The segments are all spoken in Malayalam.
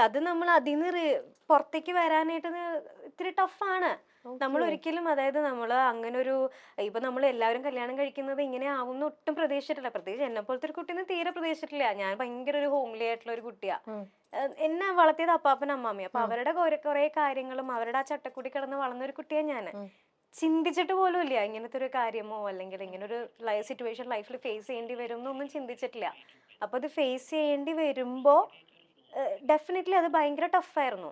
അത് നമ്മൾ അതിന്ന് റി- പുറത്തേക്ക് വരാനായിട്ട് ഇത് ഇത്തിരി ടഫാണ് നമ്മൾ ഒരിക്കലും അതായത് നമ്മൾ അങ്ങനെ ഒരു ഇപ്പൊ നമ്മൾ എല്ലാവരും കല്യാണം കഴിക്കുന്നത് ഇങ്ങനെ ആവും എന്ന് ഒട്ടും പ്രതീക്ഷിച്ചിട്ടില്ല. പ്രത്യേകിച്ച് എന്നെ പോലത്തെ ഒരു കുട്ടീനെ തീരെ പ്രതീക്ഷിച്ചിട്ടില്ല. ഞാൻ ഭയങ്കര ഒരു ഹോംലി ആയിട്ടുള്ള ഒരു കുട്ടിയാ. എന്നെ വളർത്തിയത് അപ്പാപ്പൻ അമ്മാമ്മയും. അപ്പൊ അവരുടെ കുറെ കുറെ കാര്യങ്ങളും അവരുടെ ആ ചട്ടക്കൂടി കിടന്ന് വളർന്ന ഒരു കുട്ടിയാ ഞാൻ ചിന്തിച്ചിട്ട് പോലും ഇല്ല. ഇങ്ങനത്തെ ഒരു കാര്യമോ അല്ലെങ്കിൽ ഇങ്ങനെ ഒരു ലൈഫ് സിറ്റുവേഷൻ ലൈഫിൽ ഫേസ് ചെയ്യേണ്ടി വരും എന്നൊന്നും ചിന്തിച്ചിട്ടില്ല. അപ്പൊ അത് ഫേസ് ചെയ്യേണ്ടി വരുമ്പോ ഡെഫിനറ്റ്ലി അത് ഭയങ്കര ടഫായിരുന്നു.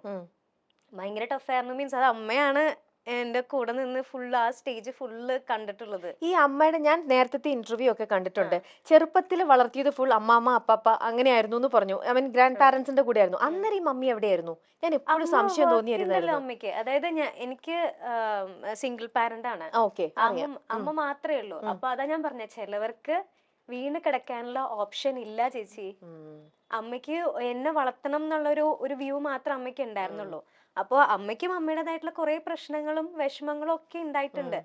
ഭയങ്കര ടഫായിരുന്നു മീൻസ് അത് അമ്മയാണ് എന്റെ കൂടെ നിന്ന് ഫുൾ ആ സ്റ്റേജ് ഫുള്ള് കണ്ടിട്ടുള്ളത്. ഈ അമ്മയുടെ ഞാൻ നേരത്തെ ഇന്റർവ്യൂ ഒക്കെ കണ്ടിട്ടുണ്ട്. ചെറുപ്പത്തിൽ വളർത്തിയത് ഫുൾ അമ്മാമ്മ അപ്പാപ്പ അങ്ങനെയായിരുന്നു എന്ന് പറഞ്ഞു. ഐ മീൻ ഗ്രാൻഡ് പാരന്റ്സിന്റെ കൂടെ ആയിരുന്നു അന്നേരം ഈ മമ്മി എവിടെയായിരുന്നു? ഞാൻ എപ്പോഴും സംശയം തോന്നിയിരുന്നല്ലോ അമ്മയ്ക്ക്? അതായത് ഞാൻ എനിക്ക് സിംഗിൾ പാരന്റ് ആണ്. ഓക്കെ അമ്മ മാത്രമേ ഉള്ളൂ. അപ്പൊ അതാ ഞാൻ പറഞ്ഞ ചിലവർക്ക് വീണ് കിടക്കാനുള്ള ഓപ്ഷൻ ഇല്ല ചേച്ചി. അമ്മയ്ക്ക് എന്നെ വളർത്തണം എന്നുള്ളൊരു ഒരു വ്യൂ മാത്രം അമ്മയ്ക്ക് ഉണ്ടായിരുന്നുള്ളൂ. അപ്പോ അമ്മയ്ക്കും അമ്മയുടേതായിട്ടുള്ള കുറെ പ്രശ്നങ്ങളും വിഷമങ്ങളും ഒക്കെ ഉണ്ടായിട്ടുണ്ട്.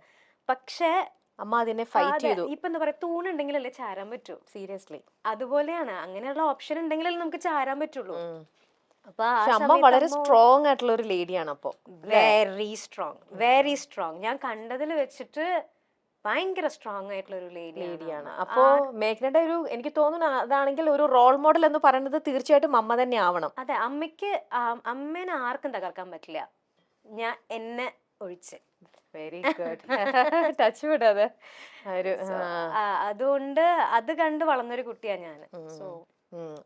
പക്ഷേ അമ്മ അതിനെ ഫൈറ്റ് ചെയ്തു. ഇപ്പൊ എന്താ പറയാ തൂണുണ്ടെങ്കിലല്ലേ ചാരാൻ പറ്റൂ. സീരിയസ്ലി അതുപോലെയാണ്. അങ്ങനെയുള്ള ഓപ്ഷൻ ഉണ്ടെങ്കിലല്ലേ നമുക്ക് ചാരാൻ പറ്റുള്ളൂ. അമ്മ വളരെ സ്ട്രോങ് ആയിട്ടുള്ള ഒരു ലേഡിയാണ് അപ്പോ വെരി സ്ട്രോങ് വെരി സ്ട്രോങ് ഞാൻ കണ്ടതിൽ വെച്ചിട്ട് ഭയങ്കര സ്ട്രോങ് ആയിട്ടുള്ള ഒരു ലേഡിയാണ് അപ്പോ മേഘനയുടെ ഒരു എനിക്ക് തോന്നുന്നു അതാണെങ്കിൽ ഒരു റോൾ മോഡൽ എന്ന് പറയുന്നത് തീർച്ചയായിട്ടും അമ്മ തന്നെ ആവണം. അതെ അമ്മയ്ക്ക് അമ്മേനെ ആർക്കും തകർക്കാൻ പറ്റില്ല. ഞാൻ എന്നെ ഒഴിച്ച്. വെരി ഗുഡ് ടച്ച് വിടാതെ അതുകൊണ്ട് അത് കണ്ട് വളർന്നൊരു കുട്ടിയാ ഞാൻ സോ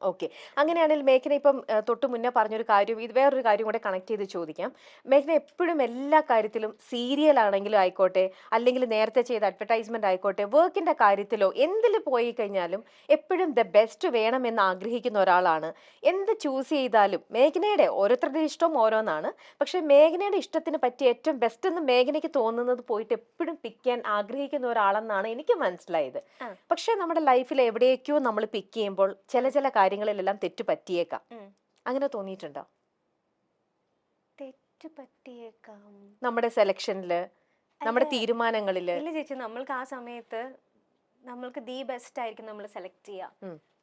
ഓക്കെ അങ്ങനെയാണെങ്കിൽ മേഘന ഇപ്പം തൊട്ട് മുന്നേ പറഞ്ഞൊരു കാര്യം ഇത് വേറൊരു കാര്യം കൂടെ കണക്ട് ചെയ്ത് ചോദിക്കാം. മേഘന എപ്പോഴും എല്ലാ കാര്യത്തിലും സീരിയൽ ആണെങ്കിലും ആയിക്കോട്ടെ അല്ലെങ്കിൽ നേരത്തെ ചെയ്ത അഡ്വർടൈസ്മെന്റ് ആയിക്കോട്ടെ വർക്കിന്റെ കാര്യത്തിലോ എന്തിൽ പോയി കഴിഞ്ഞാലും എപ്പോഴും ദ ബെസ്റ്റ് വേണമെന്ന് ആഗ്രഹിക്കുന്ന ഒരാളാണ്. എന്ത് ചൂസ് ചെയ്താലും മേഘനയുടെ ഓരോരുത്തരുടെ ഇഷ്ടവും ഓരോന്നാണ്. പക്ഷെ മേഘനയുടെ ഇഷ്ടത്തിന് പറ്റിയ ഏറ്റവും ബെസ്റ്റ് എന്ന് മേഘനയ്ക്ക് തോന്നുന്നത് പോയിട്ട് എപ്പോഴും പിക്ക് ചെയ്യാൻ ആഗ്രഹിക്കുന്ന ഒരാളെന്നാണ് എനിക്ക് മനസ്സിലായത്. പക്ഷെ നമ്മുടെ ലൈഫിൽ എവിടേക്കോ നമ്മൾ പിക്ക് ചെയ്യുമ്പോൾ ചില ചില കാര്യങ്ങളിലെല്ലാം തെറ്റു പറ്റിയേക്കാം. അങ്ങനെ തോന്നിയിട്ടുണ്ടോ? തെറ്റു പറ്റിയേക്കാം. നമ്മുടെ സെലക്ഷനിൽ നമ്മുടെ. തീരുമാനങ്ങളിൽ. ഇല്ല ചേച്ചി നമ്മൾക്ക് ആ സമയത്ത് നമ്മൾക്ക് ദി ബെസ്റ്റ് ആയിരിക്കും നമ്മൾ സെലക്ട് ചെയ്യാം.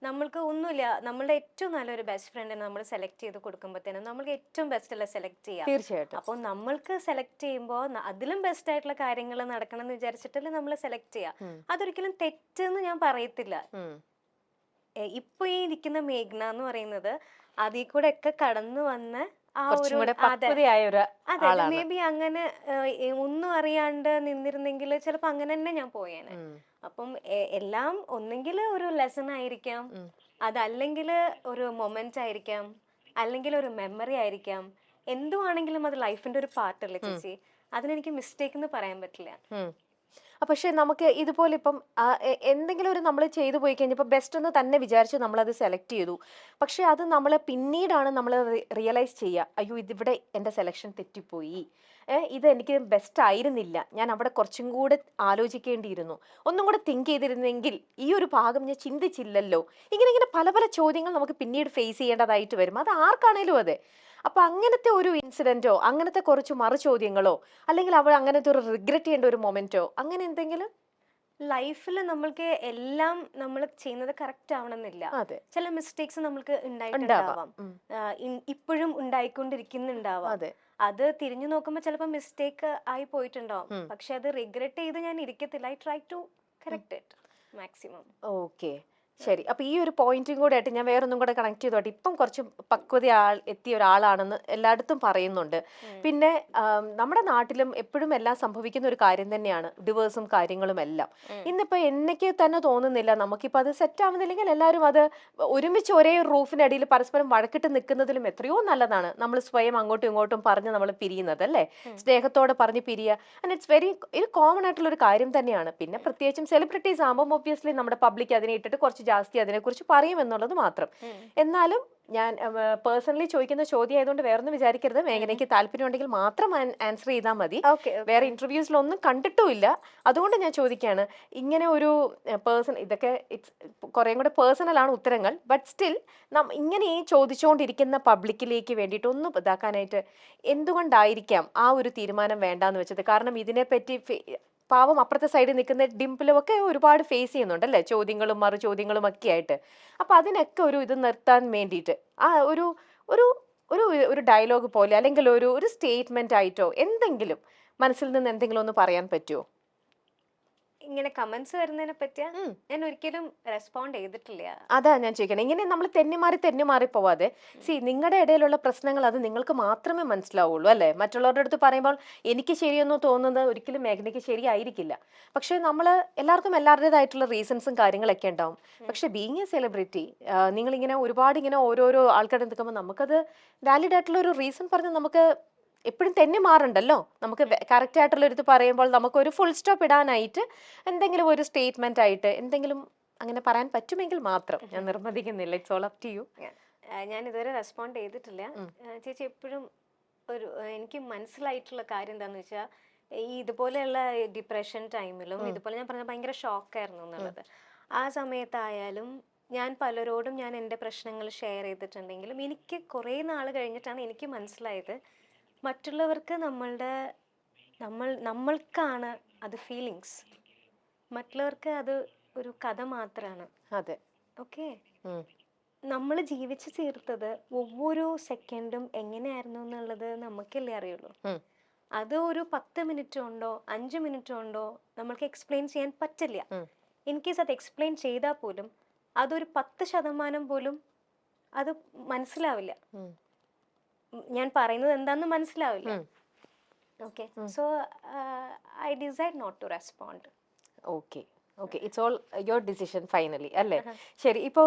നമ്മൾക്ക് ഒന്നുമില്ല നമ്മളുടെ ഏറ്റവും നല്ലൊരു ബെസ്റ്റ് ഫ്രണ്ടിനെ നമ്മൾ സെലക്ട് ചെയ്ത് കൊടുക്കുമ്പോഴത്തേനും നമ്മൾക്ക് ഏറ്റവും ബെസ്റ്റ് അല്ല സെലക്ട് ചെയ്യാം. തീർച്ചയായിട്ടും. അപ്പോൾ നമ്മൾക്ക് സെലക്ട് ചെയ്യുമ്പോൾ അതിലും ബെസ്റ്റ് ആയിട്ടുള്ള കാര്യങ്ങൾ നടക്കണം എന്ന് വിചാരിച്ചിട്ടല്ലേ നമ്മൾ സെലക്ട് ചെയ്യുക ഉം. അതൊരിക്കലും തെറ്റെന്ന് ഞാൻ പറയത്തില്ല. ഇപ്പൊ ഈ ഇരിക്കുന്ന മേഘ്ന എന്ന് പറയുന്നത് അതിൽ കൂടെ ഒക്കെ കടന്നു വന്ന ആ ഒരു അതെ. മേ ബി അങ്ങനെ ഒന്നും അറിയാണ്ട് നിന്നിരുന്നെങ്കിൽ ചിലപ്പോ അങ്ങനെ തന്നെ ഞാൻ പോയേനെ. അപ്പം എല്ലാം ഒന്നെങ്കിൽ ഒരു ലെസൺ ആയിരിക്കാം. അതല്ലെങ്കിൽ ഒരു മൊമെന്റ് ആയിരിക്കാം. അല്ലെങ്കിൽ ഒരു മെമ്മറി ആയിരിക്കാം. എന്തുവാണെങ്കിലും അത് ലൈഫിന്റെ ഒരു പാർട്ട് പാർട്ടല്ലേ ചേച്ചി? അതിനെനിക്ക് മിസ്റ്റേക്ക് എന്ന് പറയാൻ പറ്റില്ല. പക്ഷെ നമുക്ക് ഇതുപോലെ ഇപ്പം എന്തെങ്കിലും ഒരു നമ്മൾ ചെയ്തു പോയി കഴിഞ്ഞപ്പോൾ ബെസ്റ്റ് എന്ന് തന്നെ വിചാരിച്ച് നമ്മളത് സെലക്ട് ചെയ്തു. പക്ഷേ അത് നമ്മൾ പിന്നീടാണ് നമ്മൾ റിയലൈസ് ചെയ്യുക അയ്യോ ഇതിവിടെ എന്റെ സെലക്ഷൻ തെറ്റിപ്പോയി. ഇത് എനിക്ക് ബെസ്റ്റ് ആയിരുന്നില്ല. ഞാൻ അവിടെ കുറച്ചും കൂടെ ആലോചിക്കേണ്ടിയിരുന്നു. ഒന്നും കൂടെ തിങ്ക് ചെയ്തിരുന്നെങ്കിൽ ഈ ഒരു ഭാഗം ഞാൻ ചിന്തിച്ചില്ലല്ലോ. ഇങ്ങനെ ഇങ്ങനെ പല പല ചോദ്യങ്ങൾ നമുക്ക് പിന്നീട് ഫേസ് ചെയ്യേണ്ടതായിട്ട് വരും. അത് ആർക്കാണേലും അതെ. അപ്പൊ അങ്ങനത്തെ ഒരു ഇൻസിഡന്റോ അങ്ങനത്തെ കുറച്ച് മറുചോദ്യങ്ങളോ അല്ലെങ്കിൽ അവൾ അങ്ങനത്തെ ഒരു റിഗ്രറ്റ് ചെയ്യേണ്ട ഒരു മൊമെന്റോ അങ്ങനെ എന്തെങ്കിലും? ലൈഫിൽ നമ്മൾക്ക് എല്ലാം നമ്മൾ ചെയ്യുന്നത് കറക്റ്റ് ആവണമെന്നില്ല. ചില മിസ്റ്റേക്സ് നമ്മൾക്ക് ഉണ്ടായിട്ടുണ്ടാവാം. ഇപ്പോഴും ഉണ്ടായിക്കൊണ്ടിരിക്കുന്നുണ്ടാവാം. അതെ. അത് തിരിഞ്ഞു നോക്കുമ്പോൾ ചിലപ്പോ മിസ്റ്റേക്ക് ആയി പോയിട്ടുണ്ടാവും. പക്ഷെ അത് റിഗ്രറ്റ് ചെയ്ത് ഞാൻ ഇരിക്കത്തില്ല. I try to correct it maximum okay ശരി. അപ്പൊ ഈ ഒരു പോയിന്റും കൂടെ ആയിട്ട് ഞാൻ വേറൊന്നും കൂടെ കണക്ട് ചെയ്തോട്ടെ. ഇപ്പം കുറച്ച് പക്വത ആൾ എത്തിയ ഒരാളാണെന്ന് എല്ലായിടത്തും പറയുന്നുണ്ട്. പിന്നെ നമ്മുടെ നാട്ടിലും എപ്പോഴും എല്ലാം സംഭവിക്കുന്ന ഒരു കാര്യം തന്നെയാണ് ഡിവേഴ്സും കാര്യങ്ങളും എല്ലാം. ഇന്നിപ്പോ എന്നൊക്കെ തന്നെ തോന്നുന്നില്ല. നമുക്കിപ്പോ അത് സെറ്റ് ആവുന്നില്ലെങ്കിൽ എല്ലാവരും അത് ഒരുമിച്ച് ഒരേ റൂഫിനടിയിൽ പരസ്പരം വഴക്കിട്ട് നിൽക്കുന്നതിലും എത്രയോ നല്ലതാണ്. നമ്മൾ സ്വയം അങ്ങോട്ടും ഇങ്ങോട്ടും പറഞ്ഞ് നമ്മൾ പിരിയുന്നത് അല്ലേ? സ്നേഹത്തോടെ പറഞ്ഞ് പിരിയുക. ആൻഡ് ഇറ്റ്സ് വെരി ഒരു കോമൺ ആയിട്ടുള്ള ഒരു കാര്യം തന്നെയാണ്. പിന്നെ പ്രത്യേകിച്ചും സെലിബ്രിറ്റീസ് ആകുമ്പോൾ ഒബ്വിയസ്ലി നമ്മുടെ പബ്ലിക് അതിനെ ഇട്ടിട്ട് കുറച്ച് ജാസ്തി അതിനെക്കുറിച്ച് പറയും എന്നുള്ളത് മാത്രം. എന്നാലും ഞാൻ പേഴ്സണലി ചോദിക്കുന്ന ചോദ്യം ആയതുകൊണ്ട് വേറൊന്നും വിചാരിക്കരുത്. മേഘനയ്ക്ക് താല്പര്യം ഉണ്ടെങ്കിൽ മാത്രം ആൻസർ ചെയ്താൽ മതി. വേറെ ഇന്റർവ്യൂസിലൊന്നും കണ്ടിട്ടുമില്ല. അതുകൊണ്ട് ഞാൻ ചോദിക്കുകയാണ് ഇങ്ങനെ ഒരു പേഴ്സൺ ഇതൊക്കെ ഇറ്റ്സ് കുറേ കൂടെ പേഴ്സണലാണ് ഉത്തരങ്ങൾ. ബട്ട് സ്റ്റിൽ നാം ഇങ്ങനെ ഈ ചോദിച്ചുകൊണ്ടിരിക്കുന്ന പബ്ലിക്കിലേക്ക് വേണ്ടിയിട്ട് ഒന്ന് ഇതാക്കാനായിട്ട് എന്തുകൊണ്ടായിരിക്കാം ആ ഒരു തീരുമാനം വേണ്ടാന്ന് വെച്ചത്? കാരണം ഇതിനെപ്പറ്റി പാവം അപ്പുറത്തെ സൈഡിൽ നിൽക്കുന്ന ഡിംപിളും ഒക്കെ ഒരുപാട് ഫേസ് ചെയ്യുന്നുണ്ട് അല്ലേ ചോദ്യങ്ങളും മറു ചോദ്യങ്ങളും ഒക്കെ ആയിട്ട്. അപ്പൊ അതിനൊക്കെ ഒരു ഇത് നിർത്താൻ വേണ്ടിയിട്ട് ആ ഒരു ഒരു ഒരു ഒരു ഡയലോഗ് പോലെ അല്ലെങ്കിൽ ഒരു ഒരു സ്റ്റേറ്റ്മെന്റ് ആയിട്ടോ എന്തെങ്കിലും മനസ്സിൽ നിന്ന് എന്തെങ്കിലും ഒന്ന് പറയാൻ പറ്റുമോ ഇങ്ങനെ കമന്റ്സ് വരുന്നതിനെ പറ്റിയ ഞാൻ ഒരിക്കലും റെസ്പോണ്ട് ചെയ്തിട്ടില്ല. അതാ ഞാൻ ചോദിക്കണം. ഇങ്ങനെ നമ്മൾ തെന്നിമാറി തെന്നിമാറി പോവാതെ സി നിങ്ങളുടെ ഇടയിലുള്ള പ്രശ്നങ്ങൾ അത് നിങ്ങൾക്ക് മാത്രമേ മനസ്സിലാവുള്ളൂ അല്ലേ? മറ്റുള്ളവരുടെ അടുത്ത് പറയുമ്പോൾ എനിക്ക് ശരിയെന്ന് തോന്നുന്നത് ഒരിക്കലും മേഘനയ്ക്ക് ശരിയായിരിക്കില്ല. പക്ഷെ നമ്മൾ എല്ലാവർക്കും എല്ലാവരുടേതായിട്ടുള്ള റീസൺസും കാര്യങ്ങളൊക്കെ ഉണ്ടാവും. പക്ഷെ ബീങ് എ സെലിബ്രിറ്റി നിങ്ങളിങ്ങനെ ഒരുപാട് ഇങ്ങനെ ഓരോരോ ആൾക്കാരെ നിൽക്കുമ്പോൾ നമുക്കത് വാലിഡ് ആയിട്ടുള്ള ഒരു റീസൺ പറഞ്ഞ് നമുക്ക് എപ്പോഴും തന്നെ മാറണ്ടല്ലോ? നമുക്ക് കറക്റ്റ് ആയിട്ടുള്ള ഒരു ഇത് പറയുമ്പോൾ നമുക്കൊരു ഫുൾ സ്റ്റോപ്പ് ഇടാനായിട്ട് എന്തെങ്കിലും ഒരു സ്റ്റേറ്റ്മെന്റ് ആയിട്ട് എന്തെങ്കിലും അങ്ങനെ പറയാൻ പറ്റുമെങ്കിൽ മാത്രം. ഞാൻ നിർബന്ധിക്കുന്നില്ല. It's all up to you ഞാൻ ഇതുവരെ റെസ്പോണ്ട് ചെയ്തിട്ടില്ല. ചേച്ചി എപ്പോഴും ഒരു എനിക്ക് മനസ്സിലായിട്ടുള്ള കാര്യം എന്താണെന്ന് വെച്ചാൽ ഈ ഇതുപോലെയുള്ള ഡിപ്രഷൻ ടൈമിലും ഇതുപോലെ ഞാൻ പറഞ്ഞ ഭയങ്കര ഷോക്കായിരുന്നു എന്നുള്ളത്. ആ സമയത്തായാലും ഞാൻ പലരോടും ഞാൻ എന്റെ പ്രശ്നങ്ങൾ ഷെയർ ചെയ്തിട്ടുണ്ടെങ്കിലും എനിക്ക് കുറേ നാൾ കഴിഞ്ഞിട്ടാണ് എനിക്ക് മനസ്സിലായത് മറ്റുള്ളവർക്ക് നമ്മളുടെ നമ്മൾ നമ്മൾക്കാണ് അത് ഫീലിങ്സ് മറ്റുള്ളവർക്ക് അത് ഒരു കഥ മാത്രമാണ് അതെ. ഓക്കെ? നമ്മൾ ജീവിച്ചു തീർത്തത് ഓരോ സെക്കൻഡും എങ്ങനെയായിരുന്നു എന്നുള്ളത് നമുക്കല്ലേ അറിയുള്ളൂ. അത് ഒരു പത്ത് മിനിറ്റ് ഉണ്ടോ അഞ്ച് മിനിറ്റ് ഉണ്ടോ നമ്മൾക്ക് എക്സ്പ്ലെയിൻ ചെയ്യാൻ പറ്റില്ല. ഇൻ കേസ് അത് എക്സ്പ്ലെയിൻ ചെയ്താൽ പോലും അതൊരു പത്ത് ശതമാനം പോലും അത് മനസ്സിലാവില്ല. ഞാൻ പറയുന്നത് എന്താന്ന് മനസ്സിലാവില്ല. Okay so I decide not to respond okay okay it's all your decision finally അല്ലേ? ശരി. ഇപ്പോ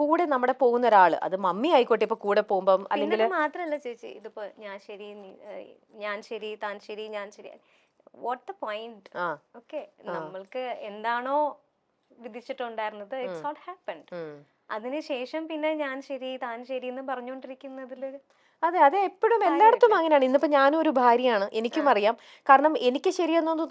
കൂടെ നമ്മുടെ പോകുന്ന ഒരാൾ അത് മമ്മി ആയിക്കോട്ടെ ഇപ്പൊ കൂടെ പോകുമ്പോൾ അല്ലെങ്കിൽ മാത്രല്ല ചേച്ചി ഇതിപ്പോ ഞാൻ ശരി ഞാൻ ശരി താൻ ശരി ഞാൻ ശരി. വാട്ട് ദ പോയിന്റ് ഓക്കെ നമ്മൾക്ക് എന്താണോ വിധിച്ചിട്ടുണ്ടായിരുന്നത് ഇറ്റ്സ് ഓൾ ഹാപ്പൻഡ്. അതിനുശേഷം പിന്നെ ഞാൻ ശരി താൻ ശരി എന്ന് പറഞ്ഞുകൊണ്ടിരിക്കുന്നതിൽ അതെ അതെ എപ്പോഴും എല്ലായിടത്തും അങ്ങനെയാണ്. ഇന്നിപ്പോ ഞാനും ഒരു ഭാര്യയാണ്. എനിക്കും അറിയാം. കാരണം എനിക്ക് ശരിയെന്നൊന്നും